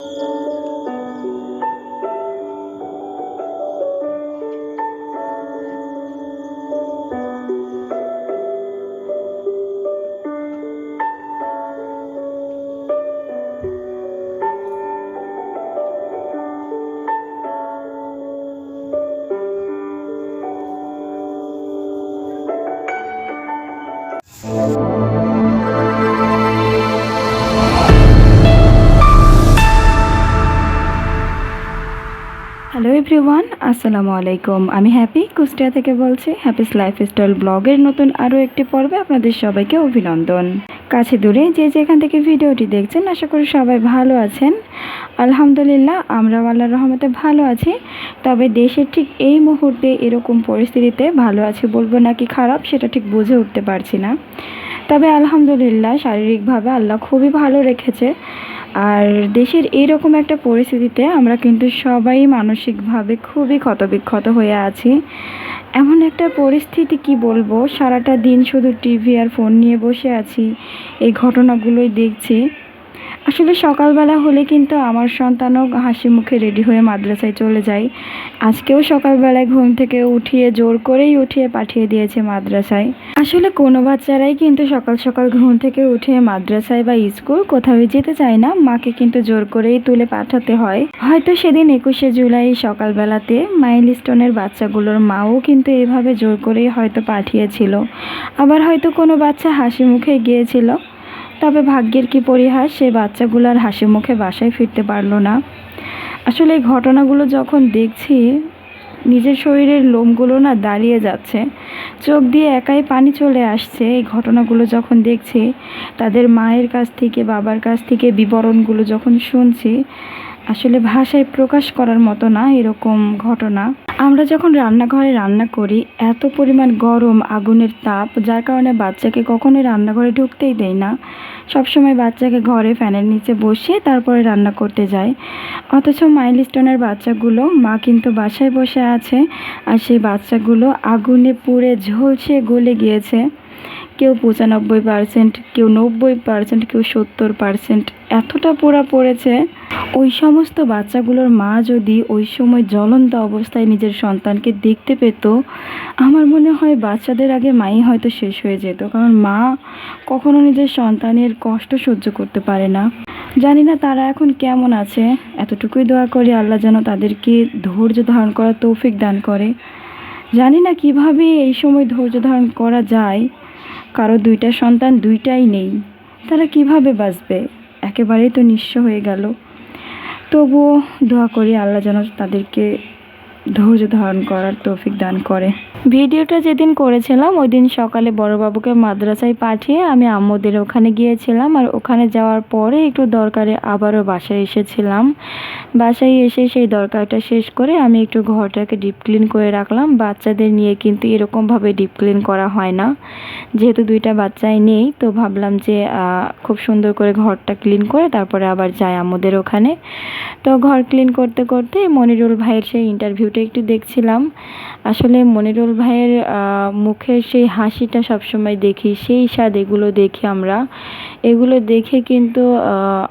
you. Hello everyone আসসালামু আলাইকুম আমি হ্যাপি কুষ্টিয়া থেকে বলছি হ্যাপিস লাইফস্টাইল ব্লগের নতুন আরও একটি পর্বে আপনাদের সবাইকে অভিনন্দন। কাছে দূরে যে যেখান থেকে ভিডিওটি দেখছেন, আশা করি সবাই ভালো আছেন। আলহামদুলিল্লাহ, আমরাও আল্লাহর রহমতে ভালো আছি। তবে দেশের ঠিক এই মুহূর্তে এরকম পরিস্থিতিতে ভালো আছে বলব নাকি খারাপ, সেটা ঠিক বুঝে উঠতে পারছি না। তবে আলহামদুলিল্লাহ, শারীরিকভাবে আল্লাহ খুবই ভালো রেখেছে। আর দেশের এইরকম একটা পরিস্থিতিতে আমরা কিন্তু সবাই মানসিকভাবে খুবই ক্ষতবিক্ষত হয়ে আছি। এমন একটা পরিস্থিতি কি বলব? সারাটা দিন শুধু টিভি আর ফোন নিয়ে বসে আছি, এই ঘটনাগুলোই দেখছি। আসলে সকালবেলা হলে কিন্তু আমার সন্তানও হাসি মুখে রেডি হয়ে মাদ্রাসায় চলে যায়। আজকেও সকালবেলায় ঘুম থেকে উঠিয়ে জোর করেই উঠিয়ে পাঠিয়ে দিয়েছে মাদ্রাসায়। আসলে কোনো বাচ্চারাই কিন্তু সকাল সকাল ঘুম থেকে উঠে মাদ্রাসায় বা স্কুল কোথাও যেতে চায় না, মাকে কিন্তু জোর করেই তুলে পাঠাতে হয়। হয়তো সেদিন একুশে জুলাই সকালবেলাতে মাইল স্টোনের বাচ্চাগুলোর মাও কিন্তু এভাবে জোর করেই হয়তো পাঠিয়েছিল। আবার হয়তো কোনো বাচ্চা হাসি মুখে গিয়েছিল। তবে ভাগ্যের কি পরিহাস, সে বাচ্চাগুলো আর হাসি মুখে বাসায় ফিরতে পারল না। আসলে এই ঘটনাগুলো যখন দেখছি, নিজের শরীরের লোমগুলো না দাঁড়িয়ে যাচ্ছে। চোখ দিয়ে একাই পানি চলে আসছে। এই ঘটনাগুলো যখন দেখছি, তাদের মায়ের কাছ থেকে, বাবার কাছ থেকে বিবরণগুলো যখন শুনছি আসলে ভাষায় প্রকাশ করার মতো না এরকম ঘটনা। আমরা যখন রান্নাঘরে রান্না করি, এত পরিমাণ গরম, আগুনের তাপ, যার কারণে বাচ্চাকে কখনোই রান্নাঘরে ঢুকতেই দেয় না। সবসময় বাচ্চাকে ঘরে ফ্যানের নিচে বসিয়ে তারপরে রান্না করতে যায় অথচ মাইলস্টোনের বাচ্চাগুলো মা কিন্তু বাসায় বসে আছে, আর সেই বাচ্চাগুলো আগুনে পুড়ে ঝলসে গলে গিয়েছে। কেউ পঁচানব্বই পার্সেন্ট কেউ নব্বই পার্সেন্ট কেউ সত্তর পার্সেন্ট এতটা পোড়া পড়েছে, ওই সমস্ত বাচ্চাগুলোর মা যদি ওই সময় জ্বলন্ত অবস্থায় নিজের সন্তানকে দেখতে পেত, আমার মনে হয় বাচ্চাদের আগে মাই হয়তো শেষ হয়ে যেত। কারণ মা কখনো নিজের সন্তানের কষ্ট সহ্য করতে পারে না। জানি না তারা এখন কেমন আছে। এতটুকুই দোয়া করি আল্লাহ যেন তাদেরকে ধৈর্য ধারণ করার তৌফিক দান করে। জানি না কীভাবে এই সময় ধৈর্য ধারণ করা যায়। কারও দুইটা সন্তান দুইটাই নেই, তারা কীভাবে বাঁচবে? একেবারেই তো নিঃস্ব হয়ে গেল। তবুও দোয়া করি আল্লাহ যেন তাদেরকে ধৈর্য ধারণ করার তৌফিক দান করে। ভিডিওটা যেদিন করেছিলাম ওই দিন সকালে বড়বাবুকে মাদ্রাসায় পাঠিয়ে আমি আম্মুদের ওখানে গিয়েছিলাম আর ওখানে যাওয়ার পরে একটু দরকারে আবারও বাসায় এসেছিলাম। বাসায় এসে সেই দরকারটা শেষ করে আমি একটু ঘরটাকে ডিপ ক্লিন করে রাখলাম। বাচ্চাদের নিয়ে কিন্তু এরকমভাবে ডিপ ক্লিন করা হয় না। যেহেতু দুইটা বাচ্চাই নেই, তো ভাবলাম যে খুব সুন্দর করে ঘরটা ক্লিন করে তারপরে আবার যাই আম্মুদের ওখানে। তো ঘর ক্লিন করতে করতে মনিরুল ভাইয়ের সেই ইন্টারভিউটা একটু দেখছিলাম। আসলে মনিরুল ভাইয়ের মুখের সেই হাসিটা সবসময় দেখি, সেই স্বাদ এগুলো দেখি আমরা। এগুলো দেখে কিন্তু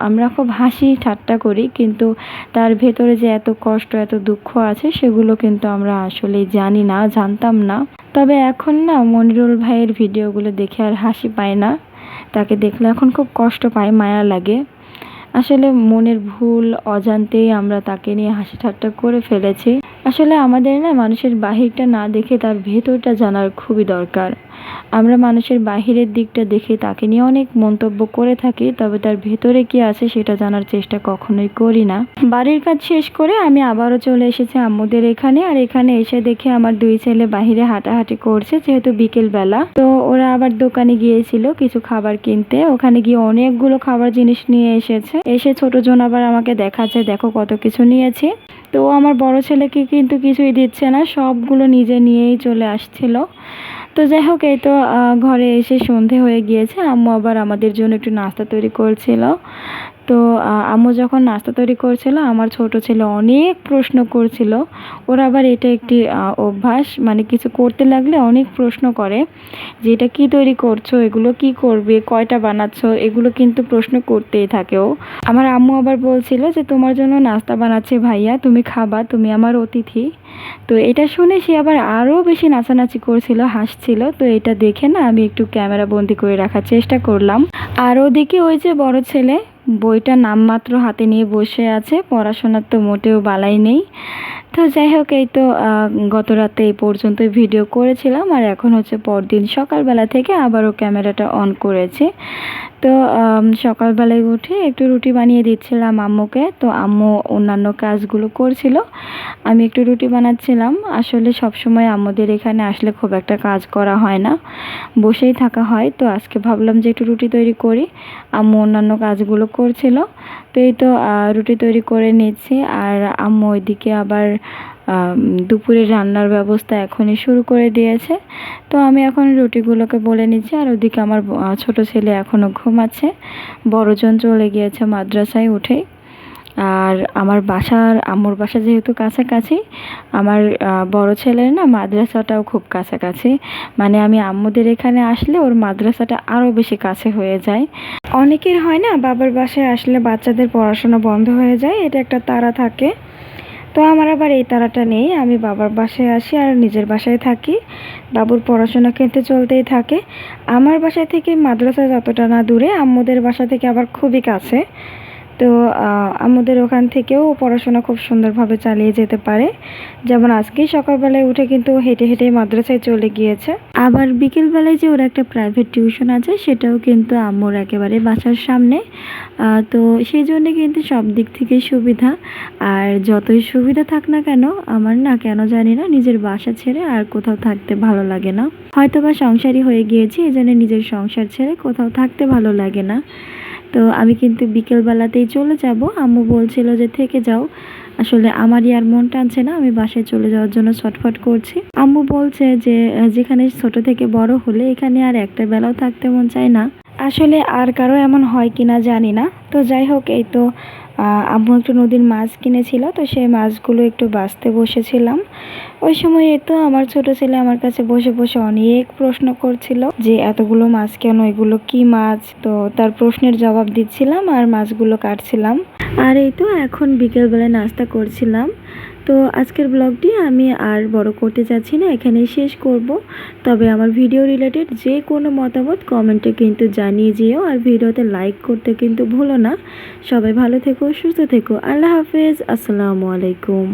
আমরা খুব হাসি ঠাট্টা করি, কিন্তু তার ভেতরে যে এত কষ্ট, এত দুঃখ আছে, সেগুলো কিন্তু আমরা আসলে জানি না, জানতাম না। তবে এখন না মনিরুল ভাইয়ের ভিডিওগুলো দেখে আর হাসি পায় না। তাকে দেখলে এখন খুব কষ্ট পায়, মায়া লাগে। আসলে মনের ভুল, অজান্তেই আমরা তাকে নিয়ে হাসি ঠাট্টা করে ফেলেছি। আসলে আমাদের না মানুষের বাহিরটা না দেখে তার ভেতরটা জানার খুবই দরকার। আমরা মানুষের বাহিরের দিকটা দেখে তাকে নিয়ে অনেক মন্তব্য করে থাকি, তবে তার ভেতরে কি আছে সেটা জানার চেষ্টা কখনোই করি না। বাড়ির কাজ শেষ করে আমি আবারও চলে এসেছি আম্মুদের এখানে, আর এখানে এসে দেখে আমার দুই ছেলে বাহিরে হাঁটাহাঁটি করছে, যেহেতু বিকেল বেলা তো ওরা আবার দোকানে গিয়েছিল কিছু খাবার কিনতে, ওখানে গিয়ে অনেকগুলো খাবার জিনিস নিয়ে এসেছে। এসে ছোট জন আবার আমাকে দেখাচ্ছে, দেখো কত কিছু নিয়েছে। তো আমার বড় ছেলেকে কিন্তু কিছুই দিচ্ছে না, সবগুলো নিজে নিয়েই চলে আসছিল। তো যাই হোক, এই তো ঘরে এসে সন্ধে হয়ে গিয়েছে। আম্মু আবার আমাদের জন্য একটু নাস্তা তৈরি করছিল। তো আম্মু যখন নাস্তা তৈরি করছিল, আমার ছোট ছেলে অনেক প্রশ্ন করছিল। ওর আবার এটা একটি অভ্যাস মানে কিছু করতে লাগলে অনেক প্রশ্ন করে যে, এটা কী তৈরি করছ? এগুলো কি করবে? কয়টা বানাচ্ছো? এগুলো কিন্তু প্রশ্ন করতেই থাকে ও। আমার আম্মু আবার বলছিল যে, তোমার জন্য নাস্তা বানাচ্ছে ভাইয়া, তুমি খাবা, তুমি আমার অতিথি। তো এটা শুনে সে আবার আরও বেশি নাচানাচি করছিল, হাসছিল। তো এটা দেখে না আমি একটু ক্যামেরা বন্দি করে রাখার চেষ্টা করলাম। আর ওদিকে ওই যে বড় ছেলে বইটা নামমাত্র হাতে নিয়ে বসে আছে পড়াশোনার তো মোটেও বালাই নেই। তো যাই হোক, এই তো গত রাতে এই পর্যন্ত ভিডিও করেছিলাম আর এখন হচ্ছে পরদিন সকালবেলা থেকে আবারও ক্যামেরাটা অন করেছি। তো সকালবেলায় উঠে একটু রুটি বানিয়ে দিচ্ছিলাম আম্মুকে। তো আম্মু অন্যান্য কাজগুলো করছিল। আমি একটু রুটি বানাচ্ছিলাম। আসলে সবসময় আম্মুদের এখানে আসলে খুব একটা কাজ করা হয় না। বসেই থাকা হয়। তো আজকে ভাবলাম যে একটু রুটি তৈরি করি। আম্মু অন্যান্য কাজগুলো করছিল। তো তো রুটি তৈরি করে নিচ্ছি আর আম্মু ওইদিকে আবার দুপুরে রান্নার ব্যবস্থা এখনই শুরু করে দিয়েছে। তো আমি এখন রুটিগুলোকে বলে নিচ্ছি। আর ওদিকে আমার ছোট ছেলে এখনও ঘুমাচ্ছে। বড়জন চলে গিয়েছে মাদ্রাসায় উঠে। আর আমার বাসার, আম্মুর বাসা যেহেতু কাছাকাছি, আমার বড় ছেলের না মাদ্রাসাটাও খুব কাছাকাছি। মানে আমি আম্মুদের এখানে আসলে ওর মাদ্রাসাটা আরও বেশি কাছে হয়ে যায়। অনেকের হয় না বাবার বাসায় আসলে বাচ্চাদের পড়াশোনা বন্ধ হয়ে যায়, এটা একটা তারা থাকে। তো আমার আবার এই তারাটা নেই, আমি বাবার বাসায় আসি আর নিজের বাসায় থাকি। বাবুর পড়াশোনা কিন্তু চলতেই থাকে। আমার বাসা থেকে মাদ্রাসা যতটা না দূরে, আম্মুদের বাসা থেকে আবার খুবই কাছে। তো আমাদের ওখান থেকেও পড়াশোনা খুব সুন্দরভাবে চালিয়ে যেতে পারে। যেমন আজকেই সকালবেলায় উঠে কিন্তু হেঁটে হেঁটে মাদ্রাসায় চলে গিয়েছে। আবার বিকেলবেলায় যে ওর একটা প্রাইভেট টিউশন আছে, সেটাও কিন্তু আম্মুর একেবারে বাসার সামনে। তো সেই জন্যে কিন্তু সব দিক থেকে সুবিধা। আর যতই সুবিধা থাক না কেন, আমার না কেন জানি না নিজের বাসা ছেড়ে আর কোথাও থাকতে ভালো লাগে না। হয়তো বা সংসারই হয়ে গিয়েছি এই নিজের সংসার ছেড়ে কোথাও থাকতে ভালো লাগে না। তো আমি কিন্তু বিকেলবেলাতেই চলে যাব। আম্মু বলছিল যে থেকে যাও। আসলে আমারই আর মন টানছে না, আমি বাসায় চলে যাওয়ার জন্য ছটফট করছি। আম্মু বলছে যে যেখানে ছোট থেকে বড় হলে এখানে আর একটা বেলাও থাকতে মন চায় না। আসলে আর কারও এমন হয় কিনা জানি না। তো যাই হোক, এই তো আম্মু একটু নদীর মাছ কিনেছিল, তো সেই মাছগুলো একটু বাঁচতে বসেছিলাম। ওই সময় তো আমার ছোট ছেলে আমার কাছে বসে বসে অনেক প্রশ্ন করছিল যে, এতগুলো মাছ কেন? এগুলো কি মাছ? তো তার প্রশ্নের জবাব দিচ্ছিলাম আর মাছগুলো কাটছিলাম। আর এই তো এখন বিকেলবেলায় নাস্তা করছিলাম। তো আজকের ব্লগটি আমি আর বড় করতে চাচ্ছি না, এখানেই শেষ করব। তবে আমার ভিডিও রিলেটেড যে কোনো মতামত কমেন্টে কিন্তু জানিয়ে যেও, আর ভিডিওতে লাইক করতে কিন্তু ভুলো না। সবাই ভালো থেকো, সুস্থ থেকো। আল্লাহ হাফেজ, আসসালামু আলাইকুম।